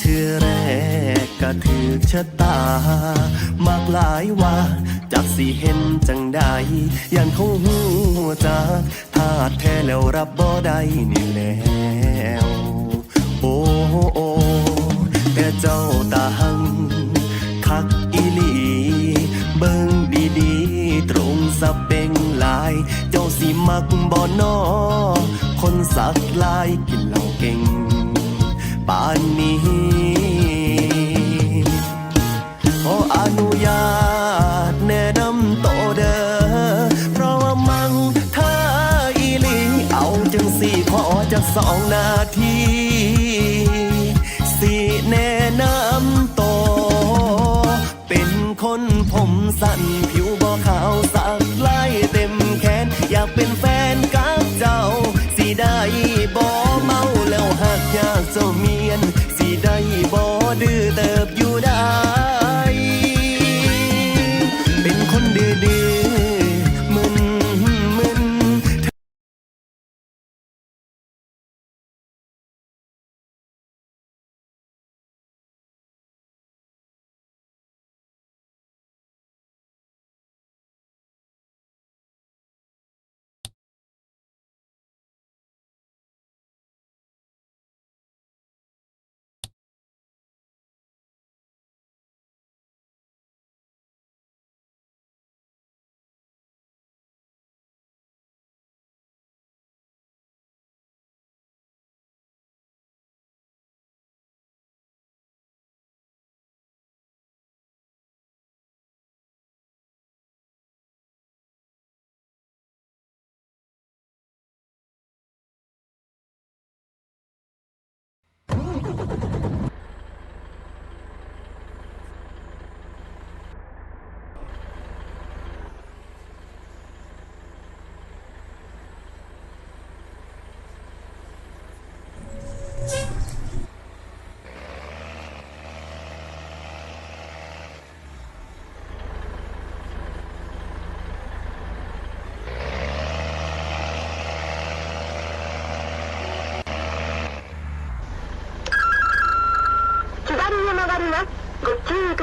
เทือแรกก็ถือชะตา มากหลายว่าจากสีเห็นจังใดยันเขาหูจากธาตแท้แล้วรับบ่ได้นี่แล้วโอ้โอ้แต่เจ้าตาหังคักอีลี เบิ่งดีๆ ตรงสะเปงลาย เจ้าสีมักบ่นอคนสักลายกินเหล้าเก่ง ป่านนี้ ขออนุญาตแนะนำโตเด้อเพราะว่ามังท่าอีลิงเอาจังสี่ขอจากสองนาทีสี่แนะนำโต เป็นคนผมสั้นผิวบอขาวสักไล่เต็มแขน อยากเป็นแฟนกับเจ้า สิได้บอก